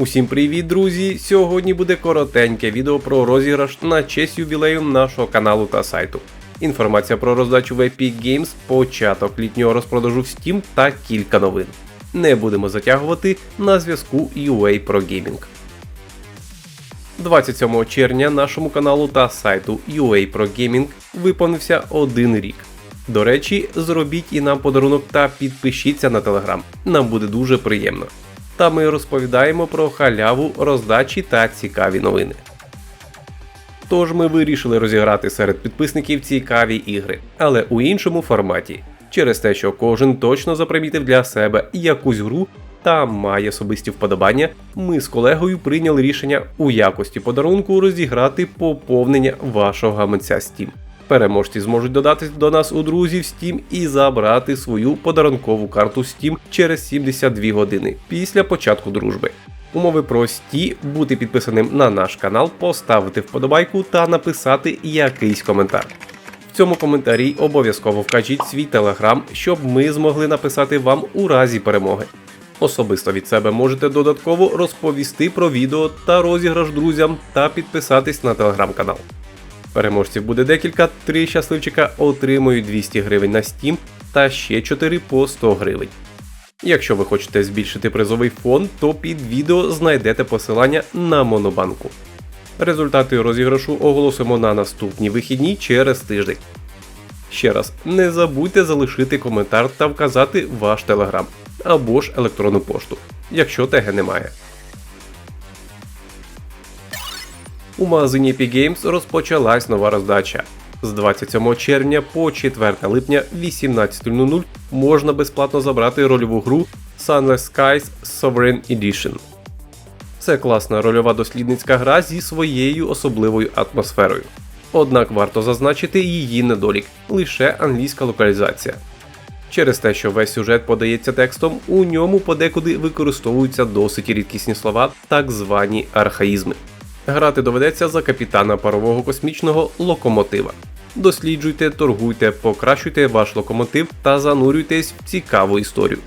Усім привіт, друзі! Сьогодні буде коротеньке відео про розіграш на честь ювілею нашого каналу та сайту. Інформація про роздачу в Epic Games, початок літнього розпродажу в Steam та кілька новин. Не будемо затягувати на зв'язку UA Pro Gaming. 27 червня нашому каналу та сайту UA Pro Gaming виповнився один рік. До речі, зробіть і нам подарунок та підпишіться на телеграм. Нам буде дуже приємно. Та ми розповідаємо про халяву, роздачі та цікаві новини. Тож ми вирішили розіграти серед підписників цікаві ігри, але у іншому форматі, через те, що кожен точно запримітив для себе якусь гру та має особисті вподобання, ми з колегою прийняли рішення у якості подарунку розіграти поповнення вашого гаманця Steam. Переможці зможуть додатись до нас у друзів Steam і забрати свою подарункову карту Steam через 72 години після початку дружби. Умови прості бути підписаним на наш канал, поставити вподобайку та написати якийсь коментар. В цьому коментарі обов'язково вкажіть свій телеграм, щоб ми змогли написати вам у разі перемоги. Особисто від себе можете додатково розповісти про відео та розіграш друзям та підписатись на телеграм-канал. Переможців буде декілька, три щасливчика отримують 200 гривень на Steam та ще 4 по 100 гривень. Якщо ви хочете збільшити призовий фонд, то під відео знайдете посилання на Монобанку. Результати розіграшу оголосимо на наступні вихідні через тиждень. Ще раз, не забудьте залишити коментар та вказати ваш телеграм або ж електронну пошту, якщо теги немає. У магазині Epic Games розпочалась нова роздача. З 27 червня по 4 липня 18.00 можна безплатно забрати рольову гру Sunless Skies Sovereign Edition. Це класна рольова дослідницька гра зі своєю особливою атмосферою. Однак варто зазначити її недолік лише англійська локалізація. Через те, що весь сюжет подається текстом, у ньому подекуди використовуються досить рідкісні слова, так звані архаїзми. Грати доведеться за капітана парового космічного локомотива. Досліджуйте, торгуйте, покращуйте ваш локомотив та занурюйтесь в цікаву історію.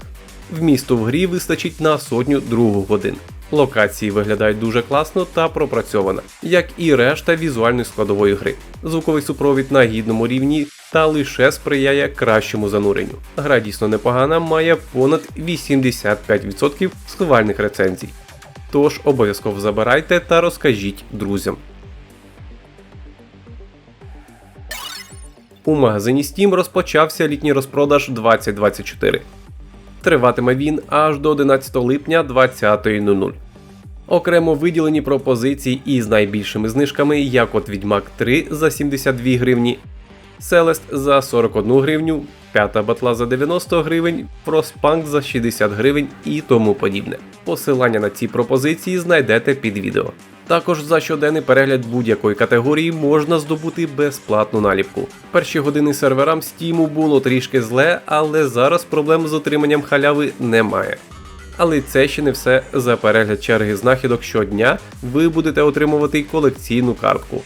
Вмісту в грі вистачить на сотню другу годин. Локації виглядають дуже класно та пропрацьовано, як і решта візуальної складової гри. Звуковий супровід на гідному рівні та лише сприяє кращому зануренню. Гра дійсно непогана, має понад 85% схвальних рецензій. Тож обов'язково забирайте та розкажіть друзям. У магазині Steam розпочався літній розпродаж 2024. Триватиме він аж до 11 липня 20.00. Окремо виділені пропозиції із найбільшими знижками, як от Відьмак 3 за 72 гривні, Селест за 41 гривню, п'ята батла за 90 гривень, Frostpunk за 60 гривень і тому подібне. Посилання на ці пропозиції знайдете під відео. Також за щоденний перегляд будь-якої категорії можна здобути безплатну наліпку. Перші години серверам Steam було трішки зле, але зараз проблем з отриманням халяви немає. Але це ще не все. За перегляд черги знахідок щодня ви будете отримувати колекційну картку.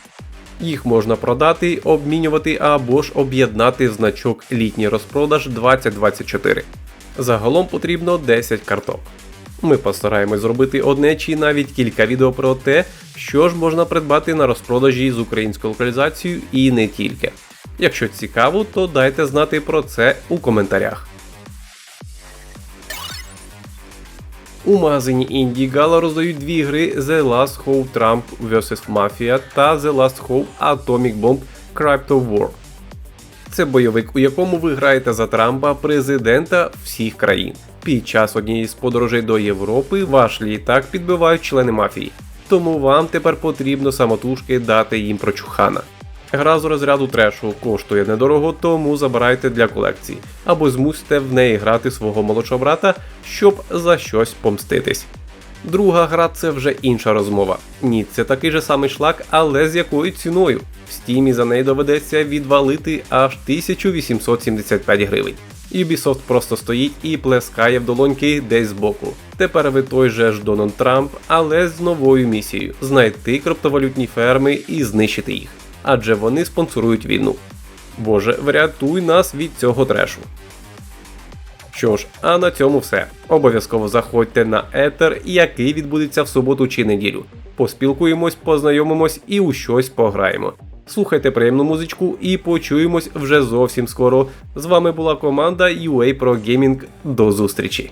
Їх можна продати, обмінювати або ж об'єднати в значок літній розпродаж 2024. Загалом потрібно 10 карток. Ми постараємось зробити одне чи навіть кілька відео про те, що ж можна придбати на розпродажі з українською локалізацією і не тільки. Якщо цікаво, то дайте знати про це у коментарях. У магазині Indie роздають дві гри The Last Hope Trump vs Mafia та The Last Hope Atomic Bomb Crypto War. Це бойовик, у якому ви граєте за Трампа, президента всіх країн. Під час однієї з подорожей до Європи ваш літак підбивають члени мафії. Тому вам тепер потрібно самотужки дати їм прочухана. Гра з розряду трешу коштує недорого, тому забирайте для колекції, або змусьте в неї грати свого молодшого брата, щоб за щось помститись. Друга гра це вже інша розмова. Ні, це такий же самий шлак, але з якою ціною. В стімі за неї доведеться відвалити аж 1875 гривень. Ubisoft просто стоїть і плескає в долоньки десь збоку. Тепер ви той же ж Дональд Трамп, але з новою місією знайти криптовалютні ферми і знищити їх адже вони спонсорують війну. Боже, врятуй нас від цього трешу. Що ж, а на цьому все. Обов'язково заходьте на етер, який відбудеться в суботу чи неділю. Поспілкуємось, познайомимось і у щось пограємо. Слухайте приємну музичку і почуємось вже зовсім скоро. З вами була команда UA Pro Gaming. До зустрічі!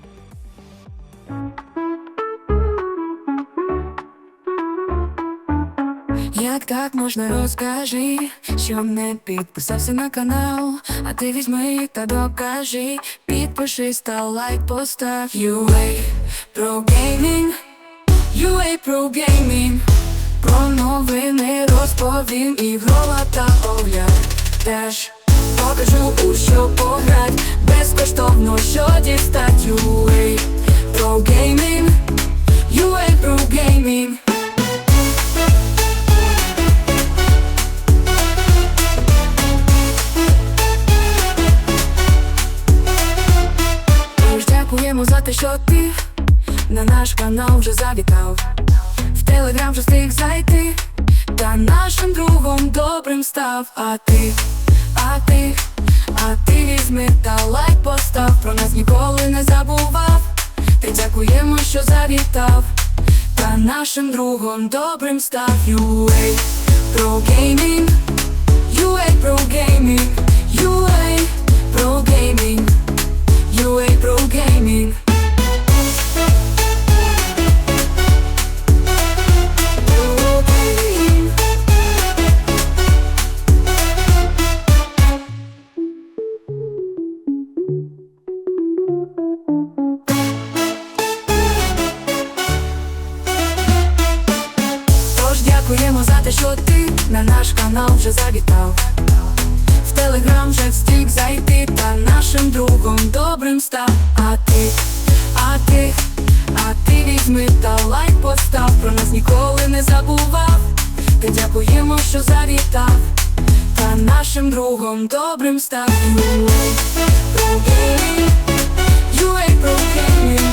Як так можна? Розкажи, що не підписався на канал, а ти візьми та докажи, підпишись та лайк постав. UA Pro Gaming, UA Pro Gaming, про новини розповім, ігрова та огляд теж покажу у що пограть, безкоштовно що дістать. UA Pro Gaming, що на наш канал вже завітав. В телеграм вже встиг зайти, та нашим другом добрим став. А ти, а ти, а ти візьми та лайк постав. Про нас ніколи не забував. Ти дякуємо, що завітав. Та нашим другом добрим став UA Pro Gaming UA Pro Gaming UA Pro Gaming UA те, що ти на наш канал вже завітав. В телеграм вже встиг зайти, та нашим другом добрим став. А ти, а ти, а ти візьми та лайк постав. Про нас ніколи не забував. Ти дякуємо, що завітав. Та нашим другом добрим став. UA Gaming, UA Pro Gaming, UA